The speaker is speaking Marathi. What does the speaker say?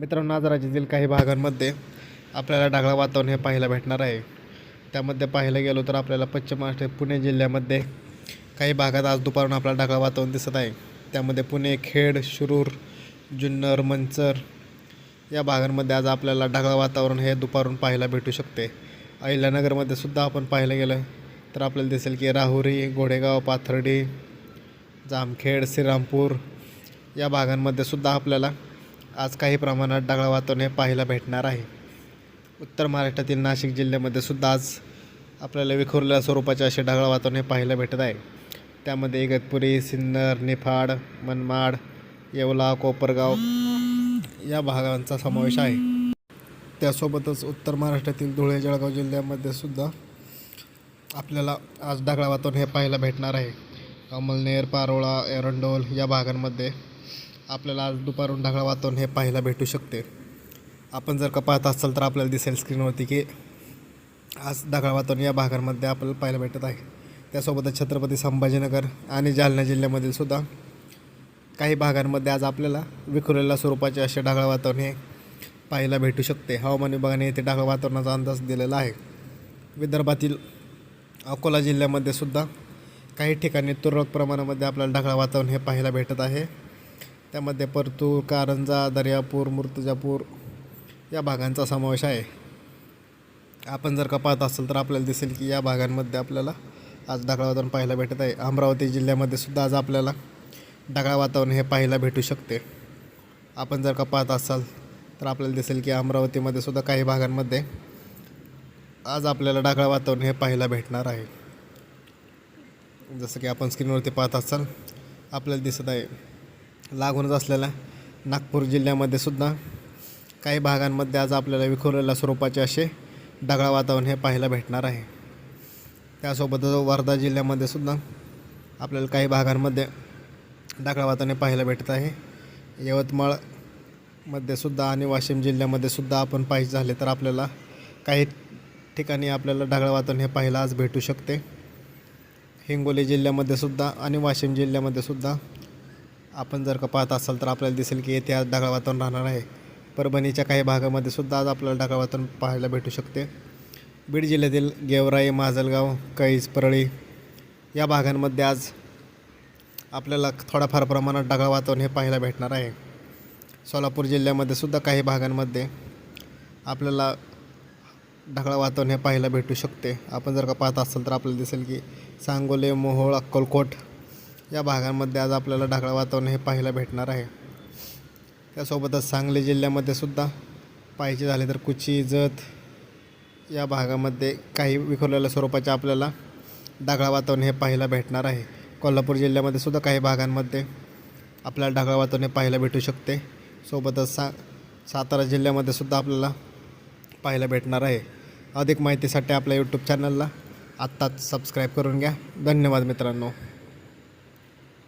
मित्रांनो आज राज्यातील काही भागांमध्ये आपल्याला ढगाळ वातावरण हे पाहायला भेटणार आहे. त्यामध्ये पाहायला गेलो तर आपल्याला पश्चिम महाराष्ट्र पुणे जिल्ह्यामध्ये काही भागात आज दुपारून आपल्याला ढगाळ वातावरण दिसत आहे. त्यामध्ये पुणे खेड शिरूर जुन्नर मंचर या भागांमध्ये आज आपल्याला ढगाळ वातावरण हे दुपारून पाहायला भेटू शकते. अहिल्यानगरमध्ये सुद्धा आपण पाहायला गेलं तर आपल्याला दिसेल की राहुरी घोडेगाव पाथर्डी जामखेड श्रीरामपूर या भागांमध्ये सुद्धा आपल्याला आज काही प्रमाणात ढगाळ वातावरण हे पाहायला भेटणार आहे. उत्तर महाराष्ट्रातील नाशिक जिल्ह्यामध्ये सुद्धा आज आपल्याला विखुरलेल्या स्वरूपाचे असे ढगाळ वातावरण हे पाहायला भेटत आहे. त्यामध्ये इगतपुरी सिन्नर निफाड मनमाड येवला कोपरगाव या भागांचा समावेश आहे. त्यासोबतच उत्तर महाराष्ट्रातील धुळे जळगाव जिल्ह्यामध्ये सुद्धा आपल्याला आज ढगाळ वातावरण हे पाहायला भेटणार आहे. अमलनेर पारोळा एरंडोल या भागांमध्ये आपल्याला आज दुपारून ढगाळ वातावरण हे पाहायला भेटू शकते. आपण जर का पाहत असाल तर आपल्याला दिसेल स्क्रीनवरती की आज ढगाळ वातावरण या भागांमध्ये आपल्याला पाहायला भेटत आहे. त्यासोबतच छत्रपती संभाजीनगर आणि जालना जिल्ह्यामधील सुद्धा काही भागांमध्ये आज आपल्याला विखुरलेल्या स्वरूपाचे असे ढगाळ वातावरण हे पाहायला भेटू शकते. हवामान विभागाने येथे ढगाळ वातावरणाचा अंदाज दिलेला आहे. विदर्भातील अकोला जिल्ह्यामध्ये सुद्धा काही ठिकाणी तुरळक प्रमाणामध्ये आपल्याला ढगाळ वातावरण हे पाहायला भेटत आहे. त्यामध्ये परतूर कारंजा दर्यापूर मुर्तजापूर या भागांचा समावेश आहे. आपण जर का पाहत असाल तर आपल्याला दिसेल की या भागांमध्ये आपल्याला आज ढगाळ वातावरण पाहायला भेटत आहे. अमरावती जिल्ह्यामध्ये सुद्धा आज आपल्याला ढगाळ वातावरण हे पाहायला भेटू शकते. आपण जर का पाहत असाल तर आपल्याला दिसेल की अमरावतीमध्ये सुद्धा काही भागांमध्ये आज आपल्याला ढगाळ वातावरण हे पाहायला भेटणार आहे. जसं की आपण स्क्रीनवरती पाहत असाल आपल्याला दिसत आहे. लागूनच असलेल्या नागपूर जिल्ह्यामध्ये सुद्धा काही भागांमध्ये आज आपल्याला विखुरलेल्या स्वरूपाचे असे ढगाळ वातावरण हे पाहायला भेटणार आहे. त्यासोबतच वर्धा जिल्ह्यामध्ये सुद्धा आपल्याला काही भागांमध्ये ढगाळ वातावरण हे पाहायला भेटत आहे. यवतमाळमध्ये सुद्धा आणि वाशिम जिल्ह्यामध्ये सुद्धा आपण पाहिजे झाले तर आपल्याला काही ठिकाणी आपल्याला ढगाळ वातावरण हे पाहायला आज भेटू शकते. हिंगोली जिल्ह्यामध्ये सुद्धा आणि वाशिम जिल्ह्यामध्ये सुद्धा आपण जर का पाहत असाल तर आपल्याला दिसेल की येथे आज ढगाळ वातावरण राहणार आहे. परभणीच्या काही भागामध्ये सुद्धा आज आपल्याला ढगाळ वातावरण पाहायला भेटू शकते. बीड जिल्ह्यातील गेवराई माजलगाव कैज परळी या भागांमध्ये आज आपल्याला थोड्याफार प्रमाणात ढगाळ वातावरण हे पाहायला भेटणार आहे. सोलापूर जिल्ह्यामध्ये सुद्धा काही भागांमध्ये आपल्याला ढगाळ वातावरण हे पाहायला भेटू शकते. आपण जर का पाहत असाल तर आपल्याला दिसेल की सांगोले मोहोळ अक्कलकोट या भागांमध्ये आज आपल्याला ढगाळ वातावरण हे पाहायला भेटणार आहे. त्यासोबतच सांगली जिल्ह्यामध्ये सुद्धा पाहिजे झाले तर कुची जत या भागामध्ये काही विखुरलेल्या स्वरूपाचे आपल्याला ढगाळ वातावरण हे पाहायला भेटणार आहे. कोल्हापूर जिल्ह्यामध्ये सुद्धा काही भागांमध्ये आपल्याला ढगाळ वातावरण हे पाहायला भेटू शकते. सोबतच सा सातारा जिल्ह्यामध्ये सुद्धा आपल्याला पाहायला भेटणार आहे. अधिक माहितीसाठी आपल्या यूट्यूब चॅनलला आत्ताच सबस्क्राईब करून घ्या. धन्यवाद मित्रांनो.